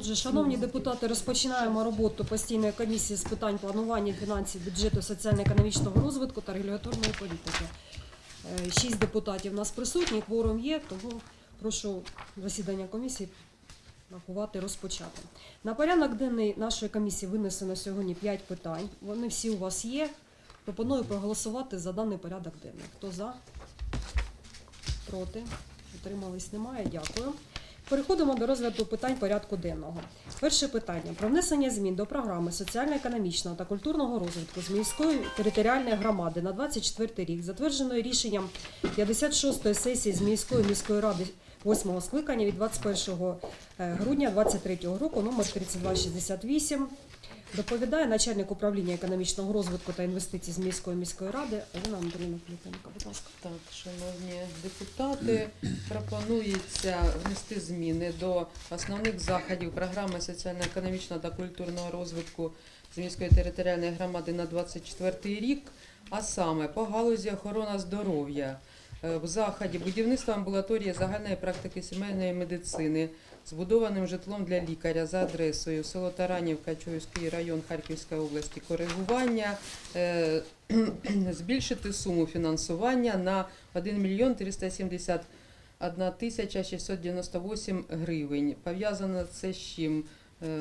Отже, шановні депутати, розпочинаємо роботу постійної комісії з питань планування фінансів, бюджету, соціально-економічного розвитку та регуляторної політики. Е, Шість депутатів у нас присутні, кворум є, тому прошу засідання комісії рахувати розпочати. На порядок денний нашої комісії винесено сьогодні 5 питань. Вони всі у вас є. Пропоную проголосувати за даний порядок денний. Хто за? Проти? Утримались немає. Дякую. Переходимо до розгляду питань порядку денного. Перше питання про внесення змін до програми соціально-економічного та культурного розвитку з міської територіальної громади на 24 рік, затвердженої рішенням 56-ї сесії з міської міської ради 8 скликання від 21 е, грудня 2023 року, номер 3268. Доповідає начальник управління економічного розвитку та інвестицій з міської міської ради Олена Андрійовна Кліпенко. Будь ласка. Так, шановні депутати, пропонується внести зміни до основних заходів програми соціально-економічного та культурного розвитку з міської територіальної громади на 24 рік, а саме по галузі охорона здоров'я. Е, В заході будівництво амбулаторії загальної практики сімейної медицини збудованим житлом для лікаря за адресою село Таранівка, Чуївський район Харківської області, коригування е, збільшити суму фінансування на 1 мільйон 371 тисяча 698 гривень. Пов'язано це з чим? Е,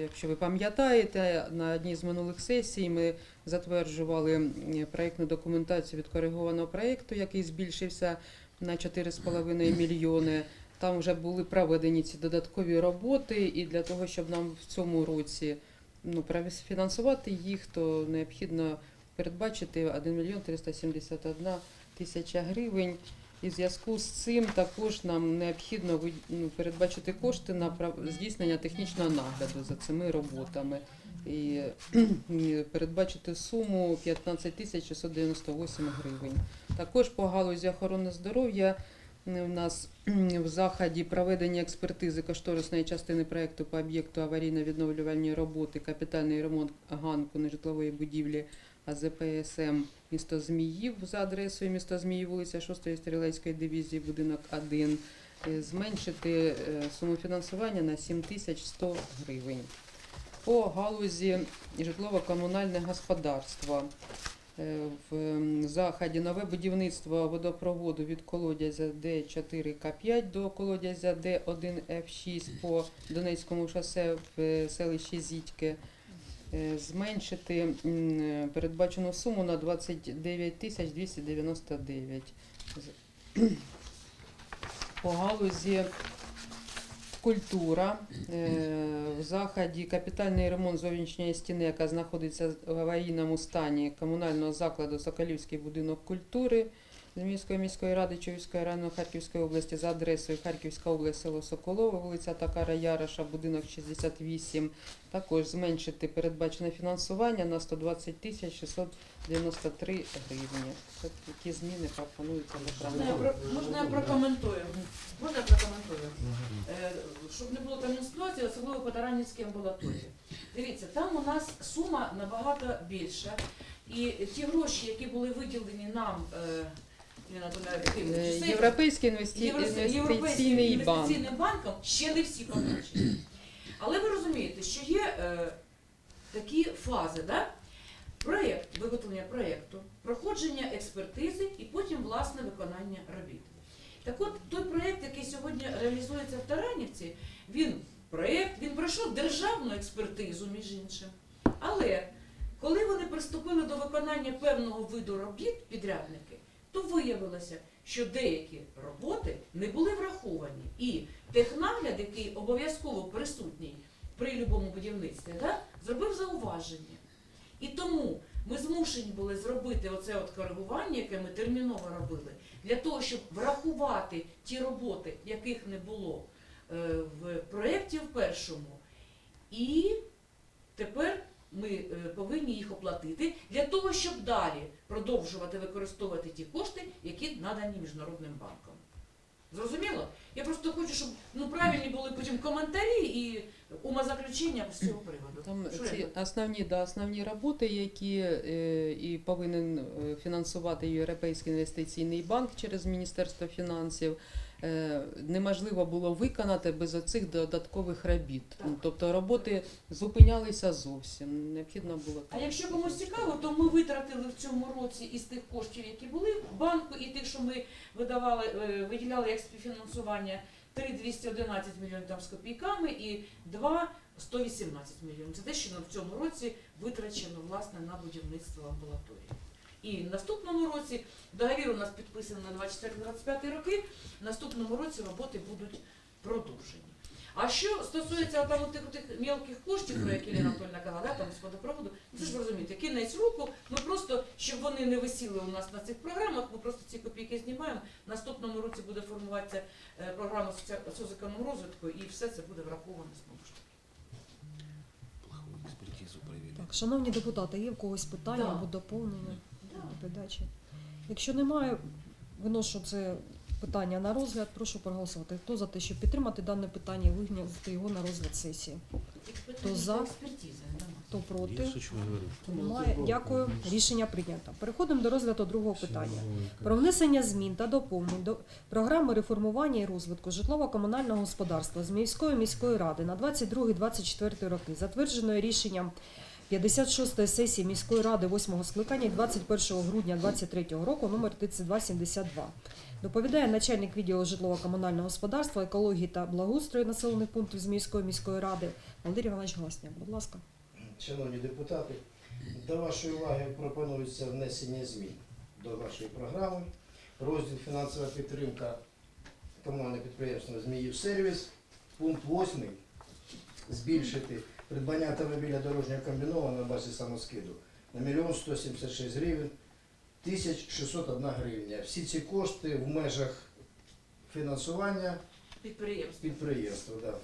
Якщо ви пам'ятаєте, на одній з минулих сесій ми затверджували проєктну документацію відкоригованого проєкту, який збільшився на 4,5 мільйони. Там вже були проведені ці додаткові роботи, і для того, щоб нам в цьому році ну, фінансувати їх, то необхідно передбачити 1 мільйон 371 тисяча гривень. І в зв'язку з цим також нам необхідно ну, передбачити кошти на здійснення технічного нагляду за цими роботами. І, передбачити суму 15 тисяч 698 гривень. Також по галузі охорони здоров'я у нас в заході проведення експертизи кошторисної частини проекту по об'єкту аварійно-відновлювальної роботи, капітальний ремонт ганку нежитлової будівлі АЗПСМ місто Зміїв за адресою міста Зміїв, вулиця 6 стрілецької дивізії, будинок 1, е, зменшити е, суму фінансування на 7100 гривень. По галузі житлово-комунальне господарство. Е, В заході нове будівництво водопроводу від колодязя Д4К5 до колодязя Д1Ф6 по Донецькому шосе в е, селищі Зітьке. Е, Зменшити передбачену суму на 29 тисяч 299. По галузі культура. Е, В заході капітальний ремонт зовнішньої стіни, яка знаходиться в аварійному стані комунального закладу Соколівський будинок культури Зміївської міської ради Човівської району Харківської області за адресою Харківська область, село Соколове, вулиця Такара Яроша, будинок 68. Також зменшити передбачене фінансування на 120 тисяч 693 гривні. Це такі зміни пропонуються до Можна я, про- можна я прокоментую? Можна я прокоментую? Е, Щоб не було там ситуації, особливо по Таранівській амбулаторії. Дивіться, там у нас сума набагато більша. І ті гроші, які були виділені нам, е, Анатоліївна Е, Якимівна, Європейський інвестиційний банк. інвестиційним банком ще не всі потрачені. Але ви розумієте, що є е, такі фази, да? проєкт, виготовлення проєкту, проходження експертизи і потім власне виконання робіт. Так от той проєкт, який сьогодні реалізується в Таранівці, він проєкт, він пройшов державну експертизу, між іншим. Але коли вони приступили до виконання певного виду робіт, підрядники, то виявилося, що деякі роботи не були враховані. І технагляд, який обов'язково присутній при будь-якому будівництві, да, зробив зауваження. І тому ми змушені були зробити оце от коригування, яке ми терміново робили, для того, щоб врахувати ті роботи, яких не було е, в проєкті в першому. І тепер ми е, повинні їх оплатити для того, щоб далі продовжувати використовувати ті кошти, які надані Міжнародним банком. Зрозуміло? Я просто хочу, щоб ну, правильні були потім коментарі і умозаключення з цього приводу. Там Що ці основні, да, основні роботи, які е, і повинен е, фінансувати Європейський інвестиційний банк через Міністерство фінансів. Е, неможливо було виконати без оцих додаткових робіт. Тобто роботи зупинялися зовсім. Необхідно було А якщо комусь цікаво, то ми витратили в цьому році із тих коштів, які були в банку, і тих, що ми видавали, е, виділяли як співфінансування 3,211 мільйонів там з копійками і 2,118 мільйонів. Це те, що в цьому році витрачено власне на будівництво амбулаторії. І в наступному році договір у нас підписаний на 24-25 роки. В наступному році роботи будуть продовжені. А що стосується там тих, тих мілких коштів, про які Ліна Анатольовна казала, да, там з водопроводу, ну, це ж ви розумієте, кінець року, ми просто, щоб вони не висіли у нас на цих програмах, ми просто ці копійки знімаємо. В наступному році буде формуватися е, програма соціального розвитку, і все це буде враховано знову ж таки. Шановні депутати, є в когось питання Да. або доповнення до передачі? Якщо немає, виношу це питання на розгляд. Прошу проголосувати. Хто за те, щоб підтримати дане питання і вигнати його на розгляд сесії? Хто за? Хто проти? Немає. Дякую. Рішення прийнято. Переходимо до розгляду другого питання. Про внесення змін та доповнень до програми реформування і розвитку житлово-комунального господарства з міської міської ради на 22-24 роки, затвердженої рішенням 56-ї сесії міської ради 8-го скликання 21 грудня 2023 року номер 3272. Доповідає начальник відділу житлово-комунального господарства, екології та благоустрою населених пунктів з міської міської ради Валерій Іванович Гласняк. Будь ласка. Шановні депутати, до вашої уваги пропонується внесення змін до вашої програми. Розділ фінансова підтримка комунального підприємства Зміїв сервіс. Пункт 8. Збільшити придбання автомобіля дорожнього комбінованого на базі самоскиду на 1 176 гривень 1601 гривня. Всі ці кошти в межах фінансування Підприємство. підприємства. Да.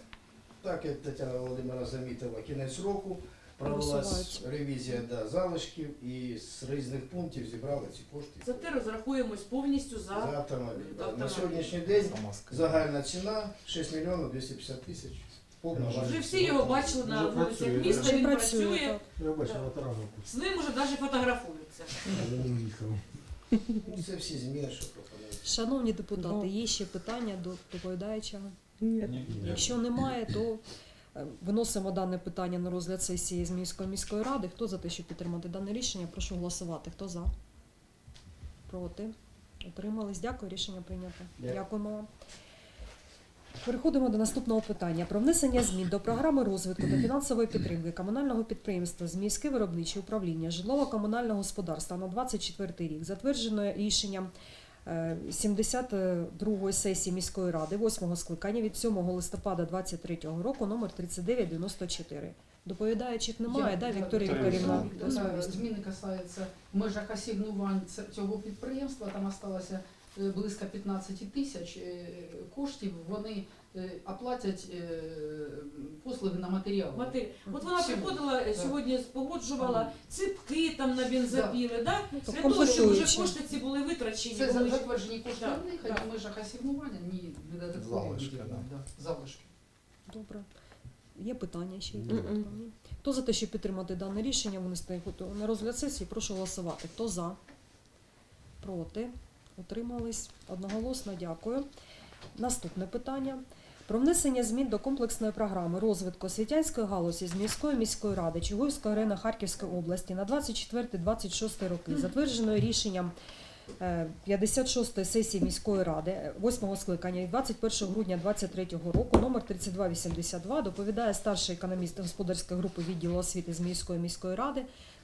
Так, як Тетяна Володимира замітила, кінець року провелась ревізія да, залишків і з різних пунктів зібрали ці кошти Зате розрахуємось повністю за за автомобіль. Да. На сьогоднішній день загальна ціна 6 мільйонів 250 тисяч. Вже всі його бачили на Вже вулицях працює, міста. Вже Він працює. працює. Я бачив Так. З ним уже навіть фотографуються. Ну, Це всі зміни, що пропонуються. Шановні депутати, є ще питання до доповідаючого? Ні. Якщо немає, то е, виносимо дане питання на розгляд сесії з міської міської ради. Хто за те, щоб підтримати дане рішення? Прошу голосувати. Хто за? Проти? Утримались. Дякую. Рішення прийнято. Дякую. Дякуємо вам. Переходимо до наступного питання про внесення змін до програми розвитку та фінансової підтримки комунального підприємства Зміївське виробниче управління житлово-комунального господарства на 24 рік, затвердженої рішенням е, 72-ї сесії міської ради 8-го скликання від 7 листопада 23 року номер 3994. Доповідаючих немає, Я- да, Вікторія Вікторівна? Зміни касаються в межах асигнувань ц- цього підприємства. Там е, близько 15 тисяч е, коштів. Вони е, оплатять е, послуги на матеріал. Мати, от вона Всього. приходила е, Да. сьогодні, погоджувала ципки там на бензопіли, да? Ну, то для того, щоб вже кошти ці були витрачені. Це за- були- затверджені кошти в них, а так. в межах асигнування ні додаткові Залишки, да. да, залишки. Добре. Є питання ще? Ні. Хто за те, щоб підтримати дане рішення, винести на розгляд сесії, прошу голосувати. Хто за? Проти? Утримались? Одноголосно дякую. Наступне питання. Про внесення змін до комплексної програми розвитку освітянської галузі з міської міської ради Чугуївської арени Харківської області на 24-26 роки, затвердженою рішенням е, 56-ї сесії міської ради 8-го скликання від 21 грудня 2023 року номер 3282 доповідає старший економіст господарської групи відділу освіти з міської міської ради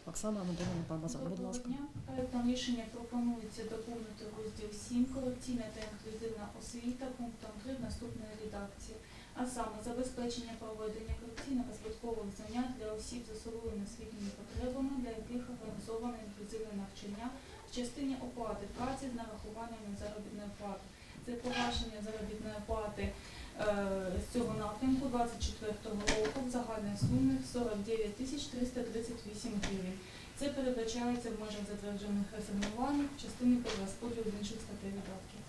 Оксана Анатолійовна Памазан. Будь Доброго дня. Проектом рішення пропонується доповнити розділ 7 колекційна та інклюзивна освіта пунктом 3 в наступної редакції, а саме забезпечення проведення колекційно-розвиткових занять для осіб з особливими освітніми потребами, для яких організоване інклюзивне навчання в частині оплати праці з нарахуванням заробітної плати. Це погашення заробітної плати з цього напрямку 24-го року в загальній сумі 49 тисяч 338 гривень. Це передбачається в межах затверджених асигнувань в частині перерозподілу з інших статей видатків.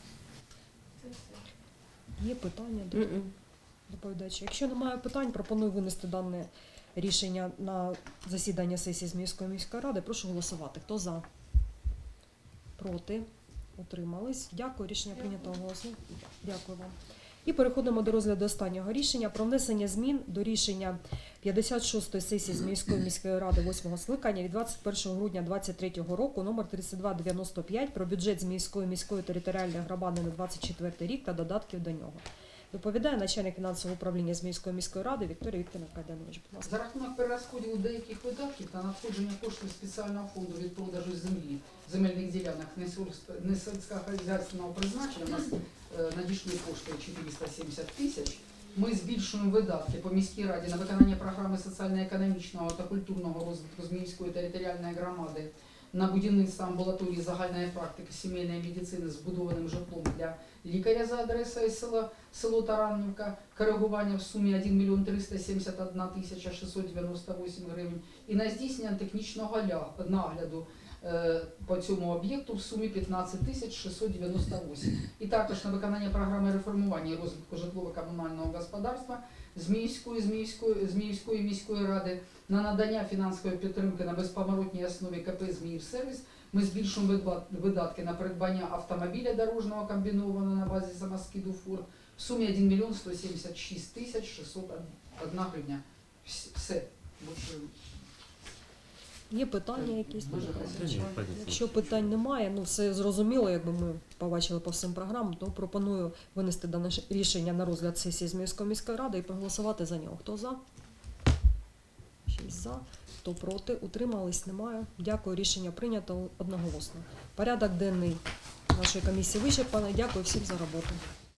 Це все. Є питання до доповідача. Якщо немає питань, пропоную винести дане рішення на засідання сесії з міської міської ради. Прошу голосувати. Хто за? Проти? Утримались. Дякую. Рішення прийнято голосно. Дякую вам. І переходимо до розгляду останнього рішення про внесення змін до рішення 56-ї сесії з міської міської ради 8-го скликання від 21 грудня 2023 року номер 3295 про бюджет з міської міської територіальної громади на 24 рік та додатків до нього. Доповідає начальник фінансового управління з міської ради Вікторія Вікторівна Кайданович. Будь ласка. За рахунок перерозподілу деяких видатків та надходження коштів спеціального фонду від продажу землі, земельних ділянок несільськогосподарського призначення, у нас е, надійшли кошти 470 тисяч. Ми збільшуємо видатки по міській раді на виконання програми соціально-економічного та культурного розвитку з міської територіальної громади на будівництво амбулаторії загальної практики сімейної медицини з будованим житлом для лікаря за адресою села село Таранівка, коригування в сумі 1 мільйон 371 тисяча 698 гривень і на здійснення технічного ля- нагляду по цьому об'єкту в сумі 15 тисяч 698. І також на виконання програми реформування і розвитку житлово-комунального господарства з міської, з міської, з міської міської ради на надання фінансової підтримки на безповоротній основі КП «Зміївсервіс» ми збільшуємо видатки на придбання автомобіля дорожнього комбінованого на базі самоскиду «Форд» в сумі 1 мільйон 176 тисяч 601 гривня. Все. Є питання якісь? Якщо питань немає, ну все зрозуміло, якби ми побачили по всім програмам, то пропоную винести дане рішення на розгляд сесії з міської міської ради і проголосувати за нього. Хто за? Шість за. Хто проти? Утримались? Немає. Дякую. Рішення прийнято одноголосно. Порядок денний нашої комісії вичерпаний. Дякую всім за роботу.